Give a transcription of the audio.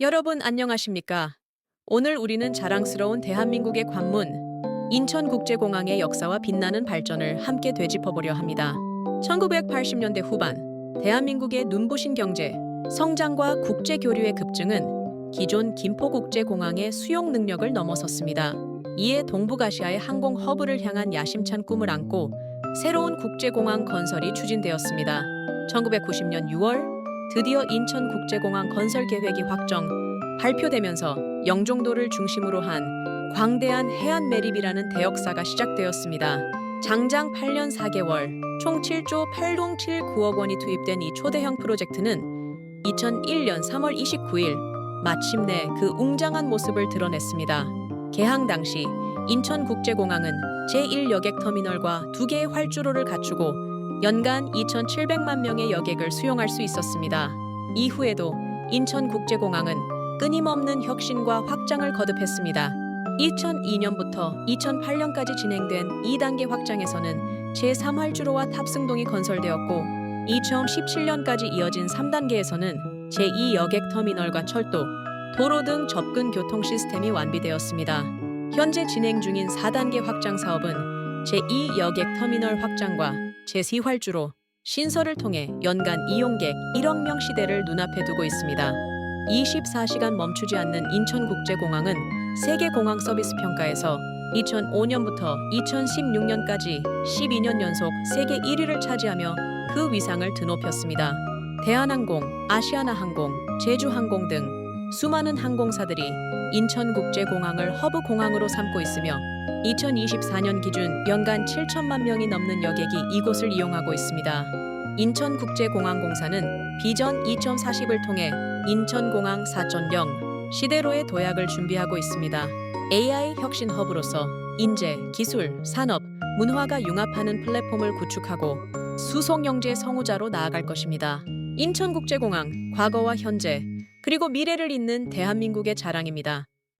여러분 안녕하십니까? 오늘 우리는 자랑스러운 대한민국의 관문 인천국제공항의 역사와 빛나는 발전을 함께 되짚어보려 합니다. 1980년대 후반 대한민국의 눈부신 경제, 성장과 국제 교류의 급증은 기존 김포국제공항의 수용 능력을 넘어섰습니다. 이에 동북아시아의 항공 허브를 향한 야심찬 꿈을 안고 새로운 국제공항 건설이 추진되었습니다. 1990년 6월 드디어 인천국제공항 건설 계획이 확정 발표되면서 영종도를 중심으로 한 광대한 해안 매립이라는 대역사가 시작되었습니다. 장장 8년 4개월, 총 7조 8동 79억 원이 투입된 이 초대형 프로젝트는 2001년 3월 29일 마침내 그 웅장한 모습을 드러냈습니다. 개항 당시 인천국제공항은 제1여객 터미널과 두 개의 활주로를 갖추고 연간 2,700만 명의 여객을 수용할 수 있었습니다. 이후에도 인천국제공항은 끊임없는 혁신과 확장을 거듭했습니다. 2002년부터 2008년까지 진행된 2단계 확장에서는 제3활주로와 탑승동이 건설되었고 2017년까지 이어진 3단계에서는 제2여객 터미널과 철도, 도로 등 접근 교통 시스템이 완비되었습니다. 현재 진행 중인 4단계 확장 사업은 제2여객 터미널 확장과 제3활주로, 신설을 통해 연간 이용객 1억 명 시대를 눈앞에 두고 있습니다. 24시간 멈추지 않는 인천국제공항은 세계공항 서비스 평가에서 2005년부터 2016년까지 12년 연속 세계 1위를 차지하며 그 위상을 드높였습니다. 대한항공, 아시아나항공, 제주항공 등 수많은 항공사들이 인천국제공항을 허브 공항으로 삼고 있으며 2024년 기준 연간 7천만 명이 넘는 여객이 이곳을 이용하고 있습니다. 인천국제공항공사는 비전 2040을 통해 인천공항 4.0 시대로의 도약을 준비하고 있습니다. AI 혁신 허브로서 인재, 기술, 산업, 문화가 융합하는 플랫폼을 구축하고 수송 영재 성우자로 나아갈 것입니다. 인천국제공항 과거와 현재 그리고 미래를 잇는 대한민국의 자랑입니다.